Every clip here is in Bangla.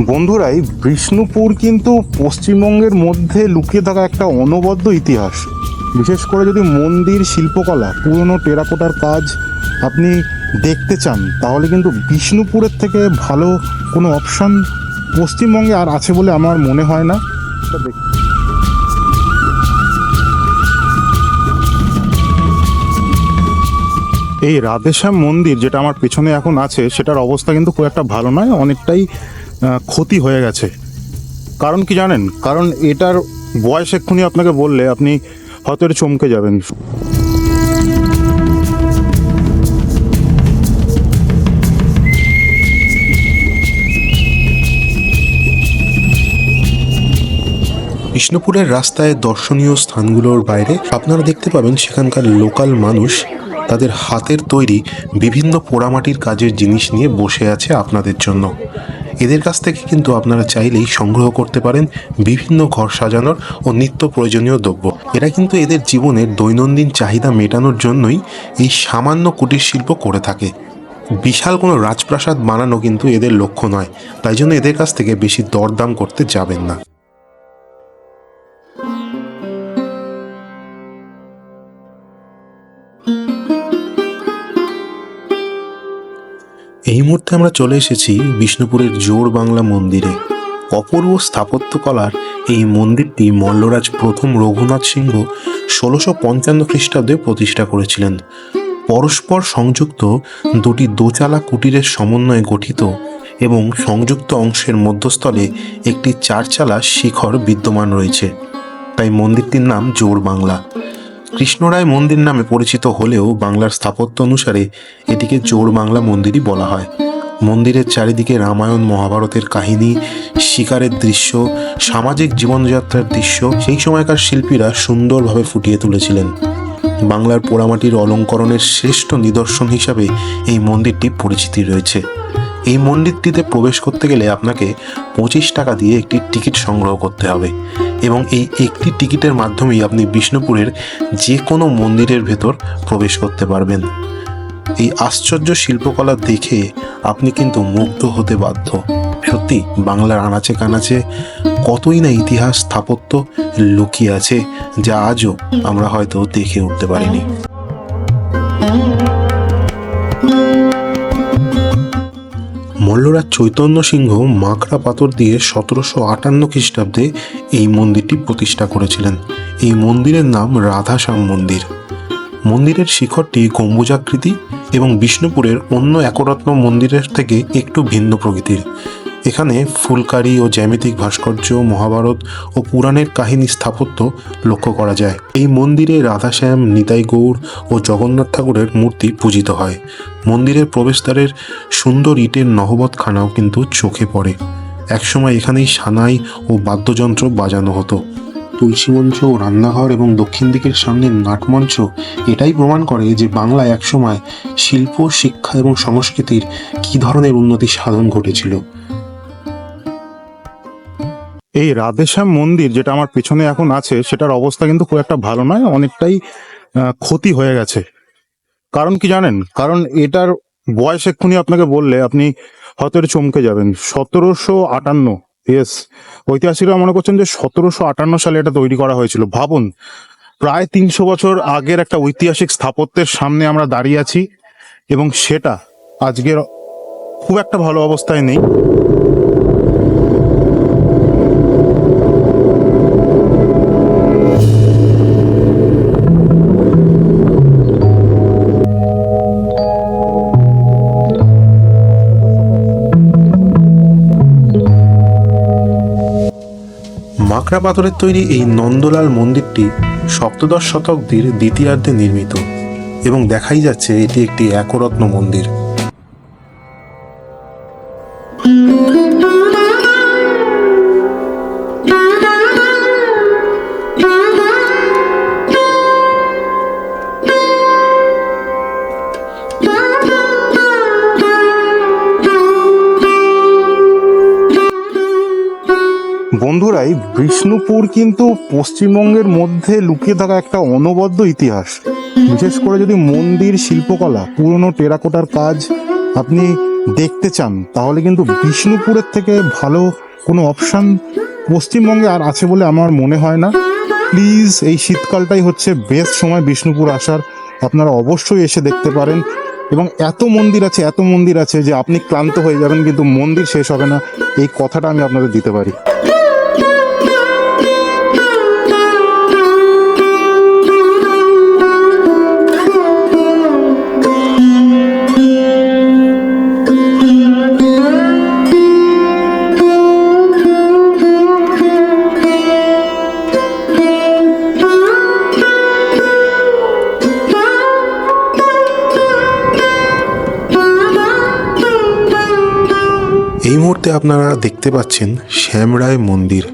বন্ধুরা এই বিষ্ণুপুর কিন্তু পশ্চিমবঙ্গের মধ্যে লুকিয়ে থাকা একটা অনবদ্য ইতিহাস। বিশেষ করে যদি মন্দির, শিল্পকলা, পুরনো টেরাকোটার কাজ আপনি দেখতে চান, তাহলে কিন্তু বিষ্ণুপুরের থেকে ভালো কোনো অপশন পশ্চিমবঙ্গে আর আছে বলে আমার মনে হয় না। এই রাধেশ্যাম মন্দির যেটা আমার পেছনে এখন আছে, সেটার অবস্থা কিন্তু খুব একটা ভালো নয়, অনেকটাই ক্ষতি হয়ে গেছে। কারণ কি জানেন? কারণ এটার বয়স এক্ষুনি আপনাকে বললে আপনি হয়তো চমকে যাবেন। বিষ্ণুপুরের রাস্তায় দর্শনীয় স্থানগুলোর বাইরে আপনারা দেখতে পাবেন সেখানকার লোকাল মানুষ তাদের হাতের তৈরি বিভিন্ন পোড়ামাটির কাজের জিনিস নিয়ে বসে আছে আপনাদের জন্য। এদের কাছ থেকে কিন্তু আপনারা চাইলেই সংগ্রহ করতে পারেন বিভিন্ন ঘর সাজানোর ও নিত্য প্রয়োজনীয় দ্রব্য। এরা কিন্তু এদের জীবনের দৈনন্দিন চাহিদা মেটানোর জন্যই এই সামান্য কুটির শিল্প করে থাকে। বিশাল কোনো রাজপ্রাসাদ বানানো কিন্তু এদের লক্ষ্য নয়। তাই জন্য এদের কাছ থেকে বেশি দরদাম করতে যাবেন না। মুহূর্তে আমরা চলে এসেছি বিষ্ণুপুরের জোর বাংলা মন্দিরে। অপূর্ব স্থাপত্যকলার এই মন্দিরটি মল্লরাজ প্রথম রঘুনাথ সিংহ ষোলোশো পঞ্চান্ন খ্রিস্টাব্দে প্রতিষ্ঠা করেছিলেন। পরস্পর সংযুক্ত দুটি দোচালা কুটিরের সমন্বয়ে গঠিত এবং সংযুক্ত অংশের মধ্যস্থলে একটি চারচালা শিখর বিদ্যমান রয়েছে। তাই মন্দিরটির নাম জোর বাংলা। কৃষ্ণরায় মন্দির নামে পরিচিত হলেও বাংলার স্থাপত্য অনুসারে এটিকে জোর বাংলা মন্দিরই বলা হয়। মন্দিরের চারিদিকে রামায়ণ মহাভারতের কাহিনী, শিকারের দৃশ্য, সামাজিক জীবনযাত্রার দৃশ্য, সেই সময়কার শিল্পীরা সুন্দরভাবে ফুটিয়ে তুলেছিলেন। বাংলার পোড়ামাটির অলঙ্করণের শ্রেষ্ঠ নিদর্শন হিসাবে এই মন্দিরটি পরিচিতি রয়েছে। এই মন্দিরটিতে প্রবেশ করতে গেলে আপনাকে পঁচিশ টাকা দিয়ে একটি টিকিট সংগ্রহ করতে হবে এবং এই একটি টিকিটের মাধ্যমেই আপনি বিষ্ণুপুরের যে কোনো মন্দিরের ভেতর প্রবেশ করতে পারবেন। এই আশ্চর্য শিল্পকলা দেখে আপনি কিন্তু মুগ্ধ হতে বাধ্য। সত্যি, বাংলার আনাচে কানাচে কতই না ইতিহাস স্থাপত্য লুকিয়ে আছে যা আজও আমরা হয়তো দেখে উঠতে পারিনি। মল্লরাজ চৈতন্য সিংহ মাকড়া পাথর দিয়ে সতেরোশো আটান্ন খ্রিস্টাব্দে এই মন্দিরটি প্রতিষ্ঠা করেছিলেন। এই মন্দিরের নাম রাধাশ্যাম মন্দির। মন্দিরের শিখরটি গম্বুজাকৃতি এবং বিষ্ণুপুরের অন্য একরত্ন মন্দিরের থেকে একটু ভিন্ন প্রকৃতির। এখানে ফুলকারি ও জ্যামিতিক ভাস্কর্য, মহাভারত ও পুরাণের কাহিনী স্থাপত্য লক্ষ্য করা যায়। এই মন্দিরে রাধাশ্যাম, নিতাই গৌর ও জগন্নাথ ঠাকুরের মূর্তি পূজিত হয়। মন্দিরের প্রবেশদ্বারের সুন্দর ইটের নহবতখানাও কিন্তু চোখে পড়ে। একসময় এখানেই সানাই ও বাদ্যযন্ত্র বাজানো হতো। তুলসী মঞ্চ ও রান্নাঘর এবং দক্ষিণ দিকের সামনে নাটমঞ্চ এটাই প্রমাণ করে যে বাংলা একসময় শিল্প, শিক্ষা এবং সংস্কৃতির কী ধরনের উন্নতি সাধন ঘটেছিল। এই রাধেশ্যাম মন্দির যেটা আমার পেছনে এখন আছে, সেটার অবস্থা কিন্তু খুব একটা ভালো নয়, অনেকটাই ক্ষতি হয়ে গেছে। কারণ কি জানেন? কারণ এটার বয়স এক্ষুনি আপনাকে বললে আপনি হয়তো চমকে যাবেন। সতেরোশো আটান্ন ইয়েস ঐতিহাসিকরা মনে করছেন যে সতেরোশো আটান্ন সালে এটা তৈরি করা হয়েছিল। ভাবুন, প্রায় তিনশো বছর আগের একটা ঐতিহাসিক স্থাপত্যের সামনে আমরা দাঁড়িয়ে আছি এবং সেটা আজকের খুব একটা ভালো অবস্থায় নেই। মাকড়া পাথরের তৈরি এই নন্দলাল মন্দিরটি সপ্তদশ শতাব্দীর দ্বিতীয়ার্ধে নির্মিত এবং দেখাই যাচ্ছে এটি একটি একরত্ন মন্দির। এই বিষ্ণুপুর কিন্তু পশ্চিমবঙ্গের মধ্যে লুকিয়ে থাকা একটা অনবদ্য ইতিহাস। বিশেষ করে যদি মন্দির, শিল্পকলা, পুরনো টেরাকোটার কাজ আপনি দেখতে চান, তাহলে কিন্তু বিষ্ণুপুরের থেকে ভালো কোনো অপশান পশ্চিমবঙ্গে আর আছে বলে আমার মনে হয় না। প্লিজ, এই শীতকালটাই হচ্ছে বেস্ট সময় বিষ্ণুপুর আসার। আপনারা অবশ্যই এসে দেখতে পারেন। এবং এত মন্দির আছে, এত মন্দির আছে যে আপনি ক্লান্ত হয়ে যাবেন, কিন্তু মন্দির শেষ হবে না। এই কথাটা আমি আপনাদের দিতে পারি। মুহূর্তে আপনারা দেখতে পাচ্ছেন শ্যামরায় মন্দির।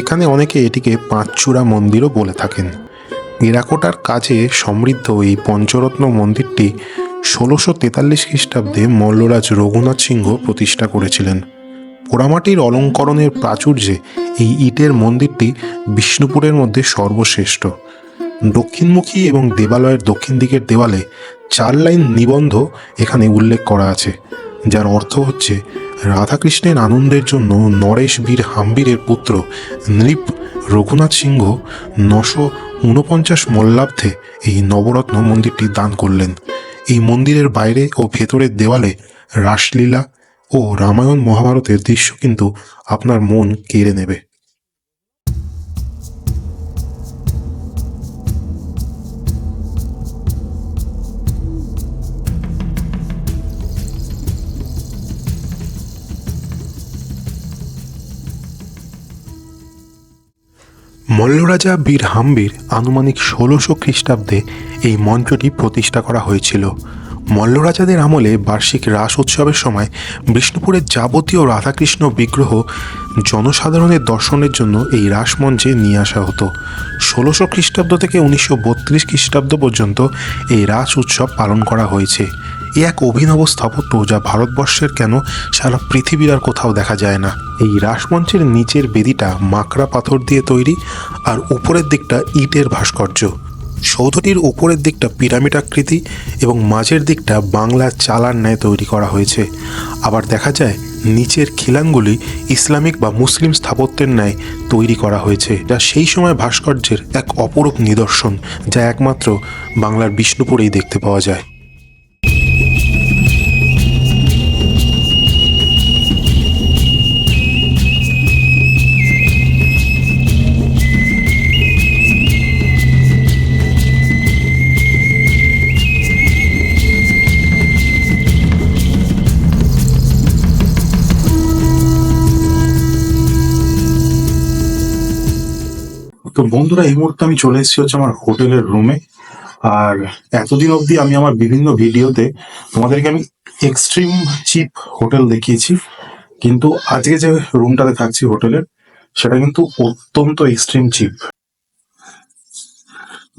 এখানে অনেকে এটিকে পাঁচচূড়া মন্দিরও বলে থাকেন। টেরাকোটার কাজে সমৃদ্ধ এই পঞ্চরত্ন মন্দিরটি ষোলোশো তেতাল্লিশ খ্রিস্টাব্দে মল্লরাজ রঘুনাথ সিংহ প্রতিষ্ঠা করেছিলেন। পোড়ামাটির অলঙ্করণের প্রাচুর্যে এই ইটের মন্দিরটি বিষ্ণুপুরের মধ্যে সর্বশ্রেষ্ঠ। দক্ষিণমুখী এবং দেবালয়ের দক্ষিণ দিকের দেওয়ালে চার লাইন নিবন্ধ এখানে উল্লেখ করা আছে, যার অর্থ হচ্ছে রাধাকৃষ্ণের আনন্দের জন্য নরেশ বীর হাম্বীরের পুত্র নৃপ রঘুনাথ সিংহ নশো ঊনপঞ্চাশ মল্লাব্ধে এই নবরত্ন মন্দিরটি দান করলেন। এই মন্দিরের বাইরে ও ভেতরের দেওয়ালে রাসলীলা ও রামায়ণ মহাভারতের দৃশ্য কিন্তু আপনার মন কেড়ে নেবে। মল্লরাজা বীর হাম্বির আনুমানিক ষোলোশো খ্রিস্টাব্দে এই মঞ্চটি প্রতিষ্ঠা করা হয়েছিল। মল্লরাজাদের আমলে বার্ষিক রাস উৎসবের সময় বিষ্ণুপুরের যাবতীয় রাধাকৃষ্ণ বিগ্রহ জনসাধারণের দর্শনের জন্য এই রাসমঞ্চে নিয়ে আসা হতো। ষোলোশো খ্রিস্টাব্দ থেকে উনিশশো বত্রিশ খ্রিস্টাব্দ পর্যন্ত এই রাস উৎসব পালন করা হয়েছে। এ এক অভিনব স্থাপত্য যা ভারতবর্ষের কেন সারা পৃথিবীর আর কোথাও দেখা যায় না। এই রাসমঞ্চের নিচের বেদিটা মাকড়া পাথর দিয়ে তৈরি আর উপরের দিকটা ইটের ভাস্কর্য। সৌধটির উপরের দিকটা পিরামিড আকৃতি এবং মাঝের দিকটা বাংলা চালার ন্যায় তৈরি করা হয়েছে। আবার দেখা যায়, নিচের খিলানগুলি ইসলামিক বা মুসলিম স্থাপত্যের ন্যায় তৈরি করা হয়েছে, যা সেই সময় ভাস্কর্যের এক অপরূপ নিদর্শন, যা একমাত্র বাংলার বিষ্ণুপুরেই দেখতে পাওয়া যায়। তো বন্ধুরা, এই মুহূর্তে আমি চলে এসেছি হচ্ছে আমার হোটেলের রুমে আর এতদিন অবধি আমি আমার বিভিন্ন ভিডিওতে তোমাদেরকে আমি এক্সট্রিম চিপ হোটেল দেখিয়েছি। কিন্তু আজকে যে রুমটাতে থাকছি হোটেলের, সেটা কিন্তু অত্যন্ত এক্সট্রিম চিপ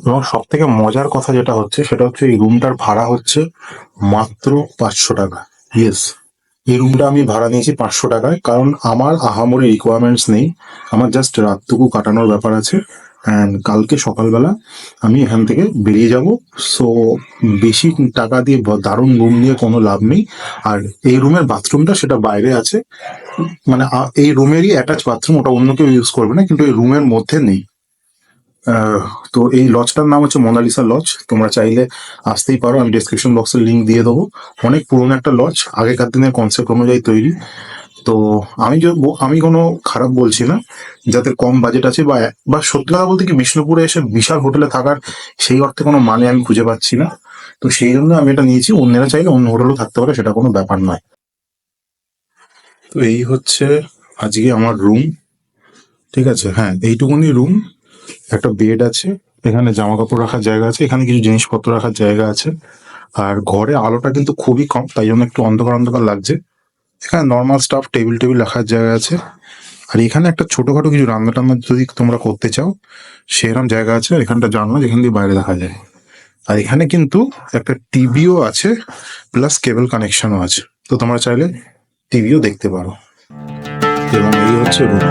এবং সব থেকে মজার কথা যেটা হচ্ছে, সেটা হচ্ছে এই রুমটার ভাড়া হচ্ছে মাত্র পাঁচশো টাকা। ইয়েস এই রুমটা আমি ভাড়া নিয়েছি পাঁচশো টাকায়। কারণ আমার আহামরি রিকোয়ারমেন্টস নেই। আমার জাস্ট রাতটুকু কাটানোর ব্যাপার আছে। অ্যান্ড কালকে সকালবেলা আমি এখান থেকে বেরিয়ে যাব। সো বেশি টাকা দিয়ে দারুণ রুম নিয়ে কোনো লাভ নেই। আর এই রুমের বাথরুমটা সেটা বাইরে আছে। মানে এই রুমেরই অ্যাটাচ বাথরুম ওটা অন্য কেউ ইউজ করবে না। কিন্তু এই রুমের মধ্যে নেই। তো এই লজটার নাম হচ্ছে মোনালিসা লজ। তোমরা চাইলে আসতেই পারো, আমি ডিসক্রিপশন বক্সে লিংক দিয়ে দেবো। অনেক পুরনো একটা লজ, আগেকার দিনের কনসেপ্ট অনুযায়ী তৈরি। তো আমি আমি কোনো খারাপ বলছি না যাদের কম বাজেট আছে বা বা সত্যি কথা বলতে কি বিষ্ণুপুরে এসে বিশাল হোটেলে থাকার সেই অর্থে কোনো মানে আমি খুঁজে পাচ্ছি না। তো সেই জন্য আমি এটা নিয়েছি, অন্যেরা চাইলে অন্য হোটেলও থাকতে পারে, সেটা কোনো ব্যাপার নয়। তো এই হচ্ছে আজকে আমার রুম ঠিক আছে? হ্যাঁ এইটুকুনি রুম একটা বেড আছে, এখানে জামা কাপড় রাখার জায়গা আছে, এখানে কিছু জিনিসপত্র রাখার জায়গা আছে। আর ঘরে আলোটা কিন্তু খুবই কম, তাই জন্য একটু অন্ধকার অন্ধকার লাগছে। এখানে নর্মাল স্টাফ টেবিল টেবিল রাখার জায়গা আছে। আর এখানে একটা ছোটখাটো কিছু রান্না টান্না যদি তোমরা করতে চাও সেরকম জায়গা আছে, আর এখানটা জানলা, যেখান দিয়ে বাইরে দেখা যায়। আর এখানে কিন্তু একটা টিভিও আছে প্লাস কেবল কানেকশনও আছে। তো তোমরা চাইলে টিভিও দেখতে পারো। এবং এই হচ্ছে রুম